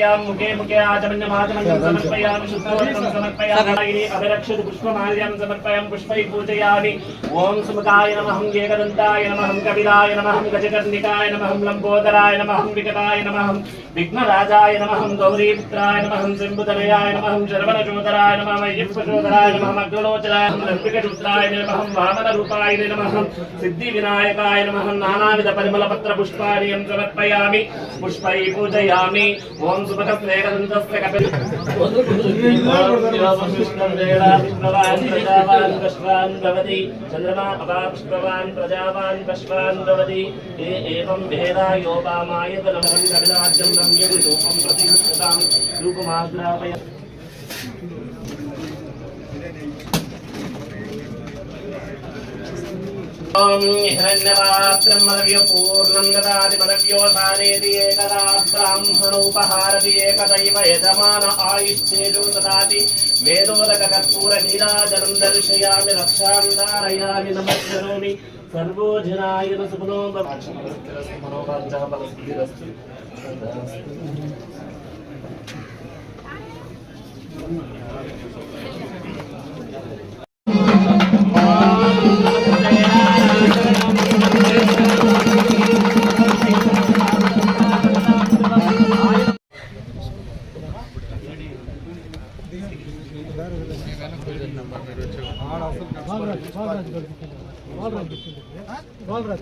मुखे नम आचमन्यमाचमन्यं समर्पयामि शुद्धवर्णं समर्पयामि अभिरक्षित नम समर्पयामि पुष्पैः पूजयामि ॐ सुमुखाय नम एकदन्ताय नमः नम नमः गजकर्णिकाय नमः लम्बोदराय नमः विकटाय नमः विघ्नराजाय नमः गौरीपुत्राय नमः सिंहतनयाय नमः शर्वणचोदराय नमः वैयप्पचोदराय समर्पयामि पूजयामि పుష్పై పూజయామి ఓం సుభగస్నేహదంతస్య కపిల్ పుష్పవాన్ ప్రజావాన్ పశ్వాన్ భవతి చంద్రమా అపా పుష్పవాన్ ప్రజావాన్ పశ్వాన్ భవతి ఓం హిరణ్యపాత్రం మలవ్య పూర్ణం ఏకదా బ్రాహ్మణోపహారతి ఏకదైవ యజమాన ఆయుష్ేజో దదాతి వేదోదక కర్పూర నీరాజనం దర్శయామి రక్షాం నమస్కరోమి సర్వోజనాయ సుఖనో మనోవాంఛః Valrat.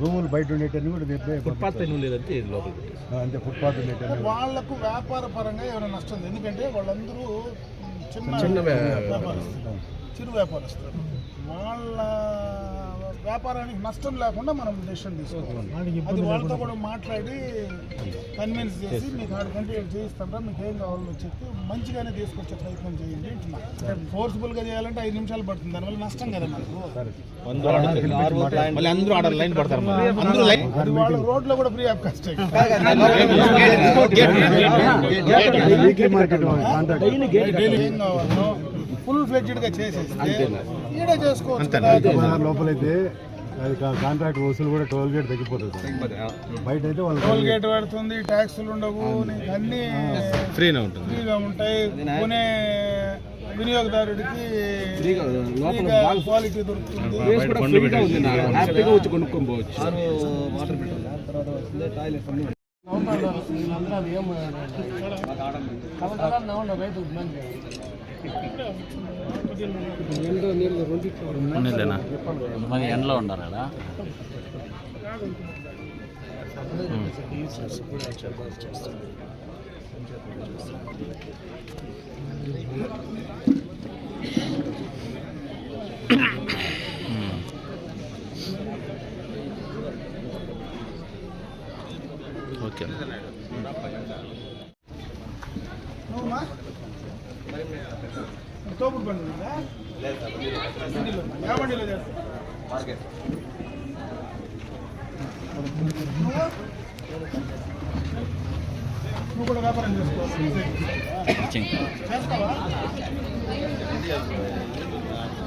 రూములు బయట ఉండేటన్ని కూడా ఫుట్పాత్ ఉండేదంటే లోపల అంతే ఫుట్పాత్ ఉండేటన్ని వాళ్ళకు వ్యాపార పరంగా ఏమైనా నష్టం ఉంది. ఎందుకంటే వాళ్ళందరూ చిన్న చిన్న వ్యా- వ్యాపారస్తులు. చిరు వ్యాపారస్తులు. వాళ్ళ వ్యాపారానికి నష్టం లేకుండా మనం డెసిషన్ తీసుకోవాలి అది వాళ్ళతో కూడా మాట్లాడి కన్విన్స్ చేసి మీకు ఆడికంటే చేయిస్తారా మీకు ఏం కావాలో చెప్పి మంచిగానే తీసుకొచ్చే ప్రయత్నం చేయండి ఫోర్స్ఫుల్గా చేయాలంటే ఐదు నిమిషాలు పడుతుంది దానివల్ల నష్టం కదా మనకు రోడ్లో కూడా ఫ్రీ ఆఫ్ కాస్ట్ ఏం కావాలో ఫుల్ ఫ్లెడ్జ్డ్గా చేసేస్తే ఈడే చేసుకోవచ్చు. లోపలైతే కాంట్రాక్ట్ వసూలు కూడా టోల్ గేట్ తగ్గిపోతుంది సార్. బయట అయితే వాళ్ళు టోల్ గేట్ పడుతుంది ట్యాక్సులు ఉండవు అన్ని ఫ్రీనే ఉంటుంది. ఫ్రీగా ఉంటాయి. కొనే వినియోగదారుడికి ఫ్రీగా క్వాలిటీ దొరుకుతుంది. కొనుక్కొని పోవచ్చు. ఉన్నిలేనా మరి ఎండలో ఉండాలి కదా ఓకే నువ్వు? కూడా వ్యాపారం చేసుకోవాలి చేస్తావా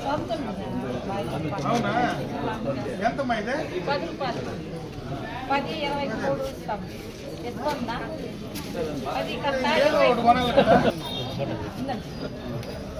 తెలుస్తుంది వాసన పది రూపాయలు పది ఇరవై మూడు ఇస్తాం ఎత్తుకుందా పది కట్టాలి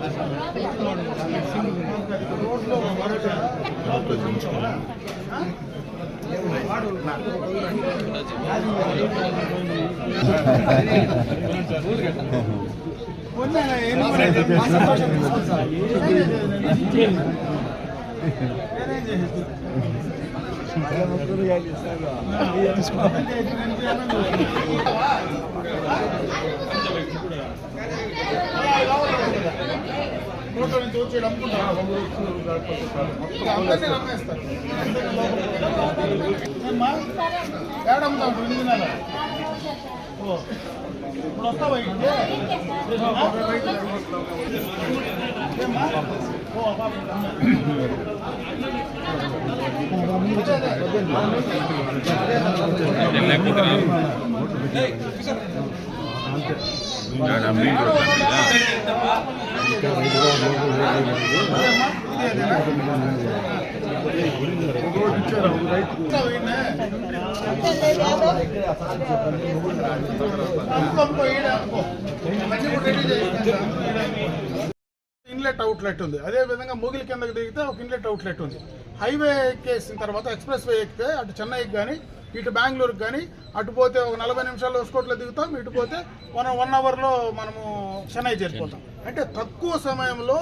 కదా అమ్ముతావు రెండు దినాలు. ఓ ఇప్పుడు వస్తావా పాప ఇన్లెట్ అవుట్లెట్ ఉంది. అదే విధంగా మూగిలి కిందకి దిగితే ఒక ఇన్లెట్ అవుట్లెట్ ఉంది. హైవే ఎక్కేసిన తర్వాత ఎక్స్ప్రెస్ వే ఎక్కితే అటు చెన్నైకి కానీ ఇటు బెంగళూరు కానీ అటు పోతే ఒక నలభై నిమిషాల్లో హోస్కోట్లో దిగుతాం ఇటు పోతే మనం వన్ అవర్లో మనము చెన్నై చేరిపోతాం. అంటే తక్కువ సమయంలో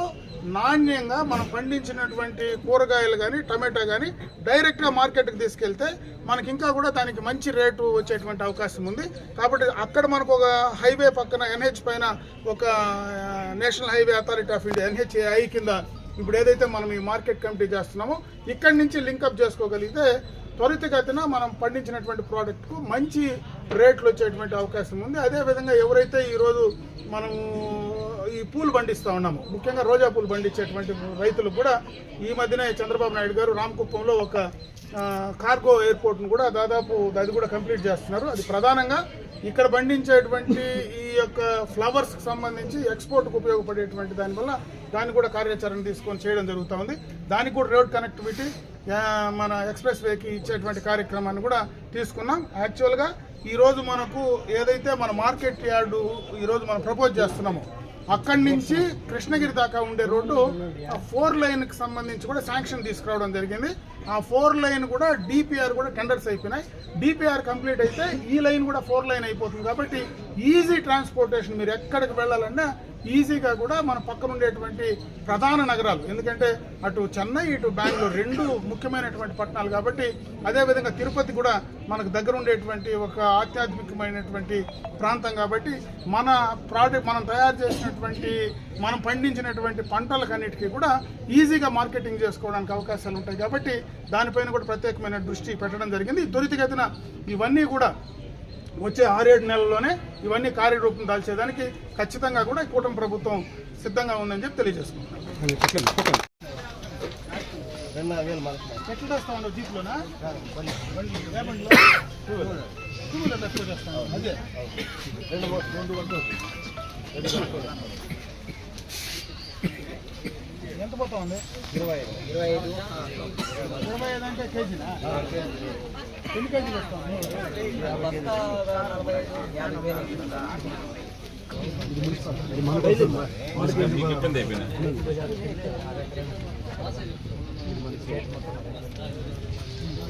నాణ్యంగా మనం పండించినటువంటి కూరగాయలు కానీ టమాటా కానీ డైరెక్ట్గా మార్కెట్కి తీసుకెళ్తే మనకి ఇంకా కూడా దానికి మంచి రేటు వచ్చేటువంటి అవకాశం ఉంది. కాబట్టి అక్కడ మనకు ఒక హైవే పక్కన ఎన్హెచ్ పైన ఒక national highway authority of India NHI కింద ఇప్పుడు ఏదైతే మనం ఈ మార్కెట్ కమిటీ చేస్తున్నామో ఇక్కడి నుంచి లింకప్ చేసుకోగలిగితే త్వరితగతిన మనం పండించినటువంటి ప్రోడక్ట్కు మంచి రేట్లు వచ్చేటువంటి అవకాశం ఉంది. అదేవిధంగా ఎవరైతే ఈరోజు మనము ఈ పూలు పండిస్తూ ఉన్నాము ముఖ్యంగా రోజా పూలు పండించేటువంటి రైతులు కూడా ఈ మధ్యనే చంద్రబాబు నాయుడు గారు రామకుప్పంలో ఒక కార్గో ఎయిర్పోర్ట్ను కూడా దాదాపు అది కూడా కంప్లీట్ చేస్తున్నారు. అది ప్రధానంగా ఇక్కడ పండించేటువంటి ఈ యొక్క ఫ్లవర్స్కి సంబంధించి ఎక్స్పోర్ట్కు ఉపయోగపడేటువంటి దానివల్ల దాన్ని కూడా కార్యాచరణ తీసుకొని చేయడం జరుగుతూ ఉంది. దానికి కూడా రోడ్ కనెక్టివిటీ మన ఎక్స్ప్రెస్ వేకి ఇచ్చేటువంటి కార్యక్రమాన్ని కూడా తీసుకున్నాం. యాక్చువల్గా ఈరోజు మనకు ఏదైతే మన మార్కెట్ యార్డు ఈరోజు మనం ప్రపోజ్ చేస్తున్నామో అక్కడి నుంచి కృష్ణగిరి దాకా ఉండే రోడ్డు ఆ ఫోర్ లైన్కి సంబంధించి కూడా శాంక్షన్ తీసుకురావడం జరిగింది. ఆ ఫోర్ లైన్ కూడా డిపిఆర్ కూడా టెండర్స్ అయిపోయినాయి. డిపిఆర్ కంప్లీట్ అయితే ఈ లైన్ కూడా ఫోర్ లైన్ అయిపోతుంది కాబట్టి ఈజీ ట్రాన్స్పోర్టేషన్ మీరు ఎక్కడికి వెళ్ళాలన్నా ఈజీగా కూడా మన పక్కన ఉండేటువంటి ప్రధాన నగరాలు. ఎందుకంటే అటు చెన్నై ఇటు బెంగళూరు రెండు ముఖ్యమైనటువంటి పట్టణాలు కాబట్టి అదేవిధంగా తిరుపతి కూడా మనకు దగ్గర ఉండేటువంటి ఒక ఆధ్యాత్మికమైనటువంటి ప్రాంతం కాబట్టి మన ప్రోడక్ట్ మనం తయారు చేసినటువంటి మనం పండించినటువంటి పంటలకన్నిటికీ కూడా ఈజీగా మార్కెటింగ్ చేసుకోవడానికి అవకాశాలు ఉంటాయి కాబట్టి దానిపైన కూడా ప్రత్యేకమైన దృష్టి పెట్టడం జరిగింది. త్వరితగతిన ఇవన్నీ కూడా వచ్చే ఆరేడు నెలల్లోనే ఇవన్నీ కార్యరూపం దాల్చేదానికి ఖచ్చితంగా కూడా ఈ కూటమి ప్రభుత్వం సిద్ధంగా ఉందని చెప్పి తెలియజేసుకుంటున్నాం. తెస్తా ఉండవు జీప్లోనా? పోతా ఉంది ఇరవై ఇరవై ఐదు. ఇరవై ఐదు అంటే కేజీనా ఎన్ని కేజీలు వస్తాం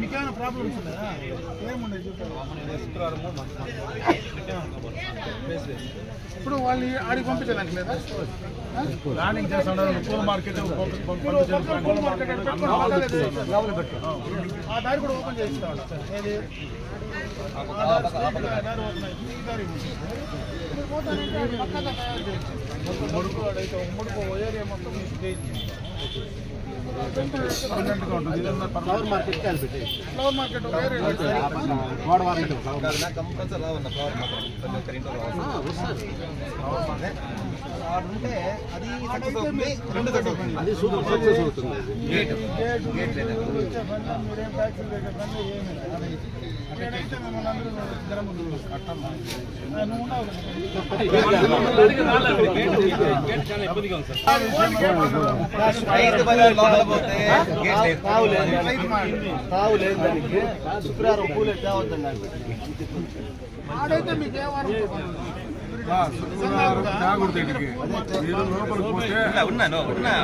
మీకేమైనా ప్రాబ్లమ్స్ ఉన్నాయా ఇప్పుడు వాళ్ళు ఆడికి పంపించడానికి లేదా ప్లానింగ్ చేస్తున్నారు పూల మార్కెట్ పూల మార్కెట్. ఆ దారి కూడా ఓపెన్ చేయిస్తా ఏది ఆ దారి straight గా దారి ఓపెన్ అయింది. ఈ దారి ఉంది. మీరు పోతానంటే అది పక్కగా తయారు చేయించు. మొత్తం ముడుపు వాడైతే ఒక ముడుపు ఏరియా మొత్తం మీకు చేయించు. పర్మనెంట్గా ఉంటుంది ఇదన్నా ఫ్లవర్ మార్కెట్ కాలు పెట్టి ఫ్లవర్ మార్కెట్ వేరే వాడ వారంటీ ఫ్లవర్ అది సూపర్ సక్సెస్ అవుతుంది గేట్ వచ్చే పని మీరేం ట్యాక్సీలు కట్టే పని ఏమీ లేదు. అక్కడైతే మిమ్మల్ని అందరూ ఇద్దరం ముందు కట్టాలి. ఆ, నువ్వు ఉన్నావు కదా. తావు లేదు తావు లేదు. దానికి. శుక్రవారం పూలే తేవద్దండి ఆడైతే మీకు ఏ వారం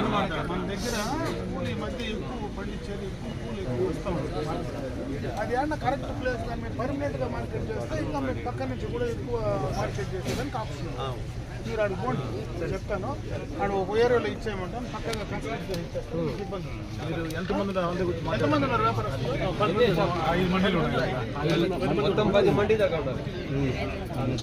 మన దగ్గర పూలు ఈ మధ్య ఎక్కువ పండించేది ఎక్కువ పూలు ఎక్కువ వస్తూ ఉంటుంది అది ఏమన్నా కరెక్ట్ ప్లేస్ కానీ మీరు పర్మనెంట్గా మార్కెట్ చేస్తే ఇంకా పక్క నుంచి కూడా ఎక్కువ మార్కెట్ చేసేదానికి ఆప్షన్. మీరు పోండి. చెప్తాను. ఆడ ఒక ఏరియాలో ఇచ్చేయమంటాను పక్కగా ఇబ్బంది ఎంతమంది ఎంతమంది ఉన్నారు? వ్యాపారస్తులు? మొత్తం పది మంది దాకా ఉన్నారు.